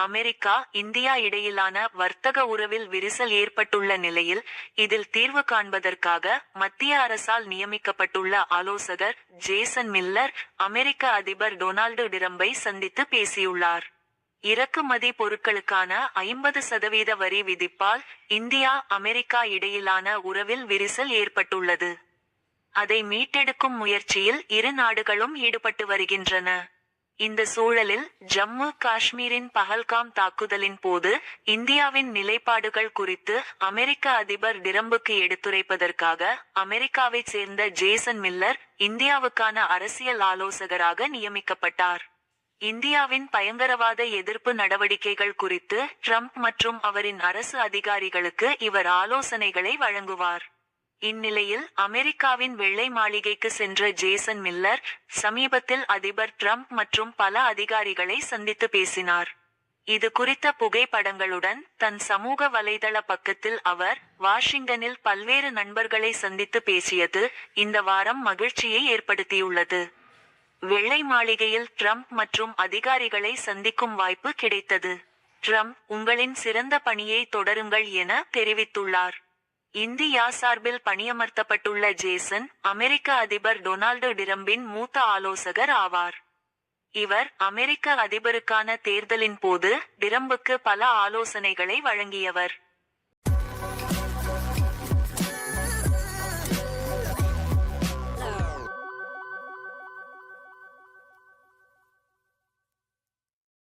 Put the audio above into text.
America India இடையிலான வர்த்தக உறவில் விரிசல் ஏற்பட்டுள்ள நிலையில் இதில் தீர்வு காண்பதற்காக மத்திய அரசால் நியமிக்கப்பட்டுள்ள ஆலோசகர் ஜேசன் மில்லர் அமெரிக்க அதிபர் டொனால்டு டிரம்பை சந்தித்து பேசியுள்ளார். இறக்குமதி பொருட்களுக்கான ஐம்பது சதவீத வரி விதிப்பால் இந்தியா அமெரிக்கா இடையிலான உறவில் விரிசல் ஏற்பட்டுள்ளது. அதை மீட்டெடுக்கும் முயற்சியில் இரு நாடுகளும் ஈடுபட்டு வருகின்றன. இந்த சூழலில் ஜம்மு காஷ்மீரின் பஹல்காம் தாக்குதலின் போது இந்தியாவின் நிலைப்பாடுகள் குறித்து அமெரிக்க அதிபர் டிரம்புக்கு எடுத்துரைப்பதற்காக அமெரிக்காவைச் சேர்ந்த ஜேசன் மில்லர் இந்தியாவுக்கான அரசியல் ஆலோசகராக நியமிக்கப்பட்டார். இந்தியாவின் பயங்கரவாத எதிர்ப்பு நடவடிக்கைகள் குறித்து ட்ரம்ப் மற்றும் அவரின் அரசு அதிகாரிகளுக்கு இவர் ஆலோசனைகளை வழங்குவார். இந்நிலையில் அமெரிக்காவின் வெள்ளை மாளிகைக்கு சென்ற ஜேசன் மில்லர் சமீபத்தில் அதிபர் ட்ரம்ப் மற்றும் பல அதிகாரிகளை சந்தித்து பேசினார். இது குறித்த புகைப்படங்களுடன் தன் சமூக வலைதள பக்கத்தில் அவர் வாஷிங்டனில் பல்வேறு நண்பர்களை சந்தித்து பேசியது இந்த வாரம் மகிழ்ச்சியை ஏற்படுத்தியுள்ளது. வெள்ளை மாளிகையில் ட்ரம்ப் மற்றும் அதிகாரிகளை சந்திக்கும் வாய்ப்பு கிடைத்தது. ட்ரம்ப் உங்களின் சிறந்த பணியை தொடருங்கள் என தெரிவித்துள்ளார். இந்தியா சார்பில் பணியமர்த்தப்பட்டுள்ள ஜேசன் அமெரிக்க அதிபர் டொனால்டு டிரம்பின் மூத்த ஆலோசகர் ஆவார். இவர் அமெரிக்க அதிபருக்கான தேர்தலின் போது டிரம்புக்கு பல ஆலோசனைகளை வழங்கியவர்.